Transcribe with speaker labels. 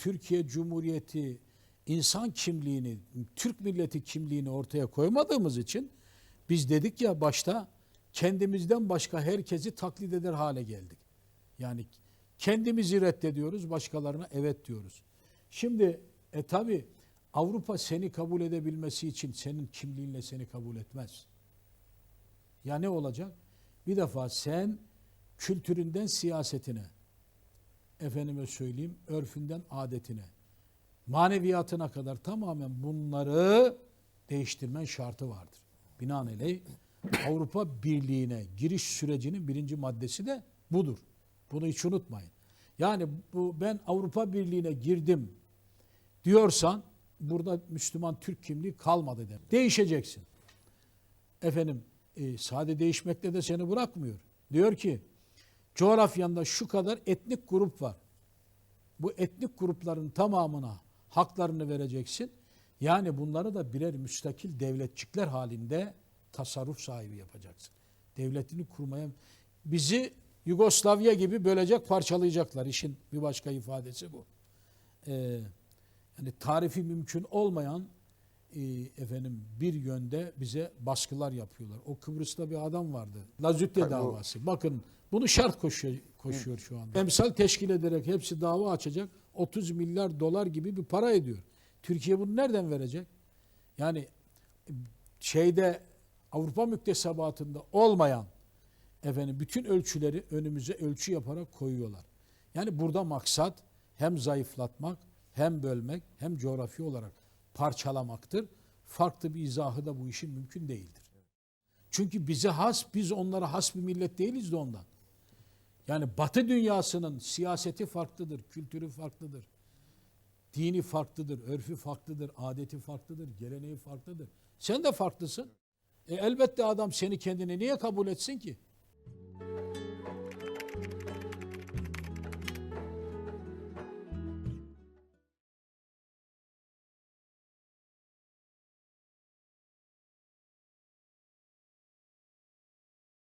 Speaker 1: Türkiye Cumhuriyeti insan kimliğini, Türk milleti kimliğini ortaya koymadığımız için biz dedik ya başta kendimizden başka herkesi taklit eder hale geldik. Yani kendimizi reddediyoruz, başkalarına evet diyoruz. Şimdi e tabi Avrupa seni kabul edebilmesi için senin kimliğinle seni kabul etmez. Ya ne olacak? Bir defa sen kültüründen siyasetine, efendime söyleyeyim örfünden adetine, maneviyatına kadar tamamen bunları değiştirmen şartı vardır. Binaenaleyh Avrupa Birliği'ne giriş sürecinin birinci maddesi de budur. Bunu hiç unutmayın. Yani bu ben Avrupa Birliği'ne girdim diyorsan burada Müslüman Türk kimliği kalmadı demek. Değişeceksin. Efendim e, sade değişmekle de seni bırakmıyor. Diyor ki coğrafyanda şu kadar etnik grup var. Bu etnik grupların tamamına haklarını vereceksin. Yani bunları da birer müstakil devletçikler halinde tasarruf sahibi yapacaksın. Devletini kurmaya bizi Yugoslavya gibi bölecek, parçalayacaklar. İşin bir başka ifadesi bu. Ee, yani tarifi mümkün olmayan e, efendim bir yönde bize baskılar yapıyorlar. O Kıbrıs'ta bir adam vardı. Lazütte
Speaker 2: Tabii o-
Speaker 1: davası. Bakın bunu şart koşuyor, koşuyor şu anda. Emsal teşkil ederek hepsi dava açacak. 30 milyar dolar gibi bir para ediyor. Türkiye bunu nereden verecek? Yani şeyde Avrupa müktesebatında olmayan efendim bütün ölçüleri önümüze ölçü yaparak koyuyorlar. Yani burada maksat hem zayıflatmak, hem bölmek, hem coğrafi olarak parçalamaktır. Farklı bir izahı da bu işin mümkün değildir. Çünkü bize has, biz onlara has bir millet değiliz de ondan. Yani Batı dünyasının siyaseti farklıdır, kültürü farklıdır. Dini farklıdır, örfü farklıdır, adeti farklıdır, geleneği farklıdır. Sen de farklısın. E elbette adam seni kendine niye kabul etsin ki?